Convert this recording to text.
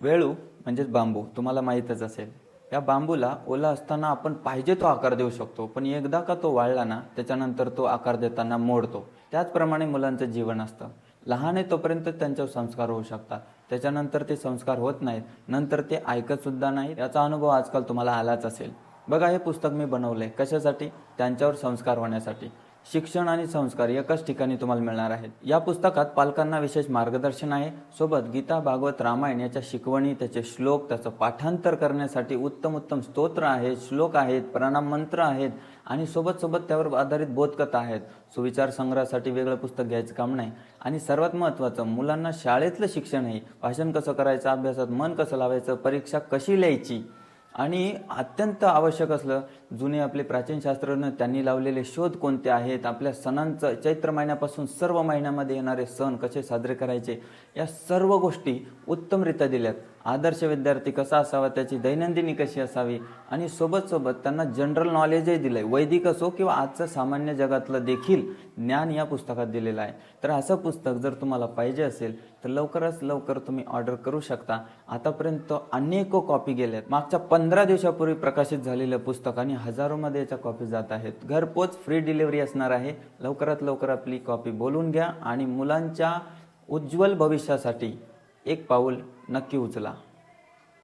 वेळू म्हणजेच बांबू तुम्हाला माहीतच असेल. या बांबूला ओला असताना आपण पाहिजे तो आकार देऊ शकतो पण एकदा का तो वाळला ना त्याच्यानंतर तो आकार देताना मोडतो. त्याचप्रमाणे मुलांचं जीवन असतं. लहान आहे तोपर्यंत त्यांच्यावर संस्कार होऊ शकतात. त्याच्यानंतर ते संस्कार होत नाहीत नंतर ते ऐकत सुद्धा नाहीत. याचा अनुभव आजकाल तुम्हाला आलाच असेल. बघा हे पुस्तक मी बनवलंय कशासाठी? त्यांच्यावर संस्कार होण्यासाठी. शिक्षण आणि संस्कार एकाच ठिकाणी तुम्हाला मिळणार आहेत. या पुस्तकात पालकांना विशेष मार्गदर्शन आहे. सोबत गीता भागवत रामायण याच्या शिकवणी त्याचे श्लोक त्याचं पाठांतर करण्यासाठी उत्तम उत्तम स्तोत्र आहेत श्लोक आहेत प्रणाम मंत्र आहेत आणि सोबत सोबत त्यावर आधारित बोधकथा आहेत. सुविचार संग्रहासाठी वेगळं पुस्तक घ्यायचं काम नाही. आणि सर्वात महत्त्वाचं मुलांना शाळेतलं शिक्षण आहे भाषण कसं करायचं अभ्यासात मन कसं लावायचं परीक्षा कशी लिहायची आणि अत्यंत आवश्यक असलं जुने आपले प्राचीन शास्त्रज्ञ त्यांनी लावलेले शोध कोणते आहेत? आपल्या सणांचं चैत्र महिन्यापासून सर्व महिन्यामध्ये येणारे सण कसे साजरे करायचे? या सर्व गोष्टी उत्तमरित्या दिल्यात. आदर्श विद्यार्थी कसा असावा त्याची दैनंदिनी कशी असावी? आणि सोबत सोबत त्यांना जनरल नॉलेजही दिलंय. वैदिक असो किंवा आजचं सामान्य जगातलं देखील ज्ञान या पुस्तकात दिलेलं आहे. तर असं पुस्तक जर तुम्हाला पाहिजे असेल तर लवकरच लवकर तुम्ही ऑर्डर करू शकता. आतापर्यंत अनेको कॉपी गेल्यात मागच्या पंधरा दिवसापूर्वी प्रकाशित झालेलं पुस्तक आणि हजारोमध्ये याच्या कॉपी जात आहेत. घरपोच फ्री डिलिव्हरी असणार आहे. लवकरात लवकर आपली कॉपी बोलून घ्या आणि मुलांच्या उज्ज्वल भविष्यासाठी एक पाऊल नक्की उचला.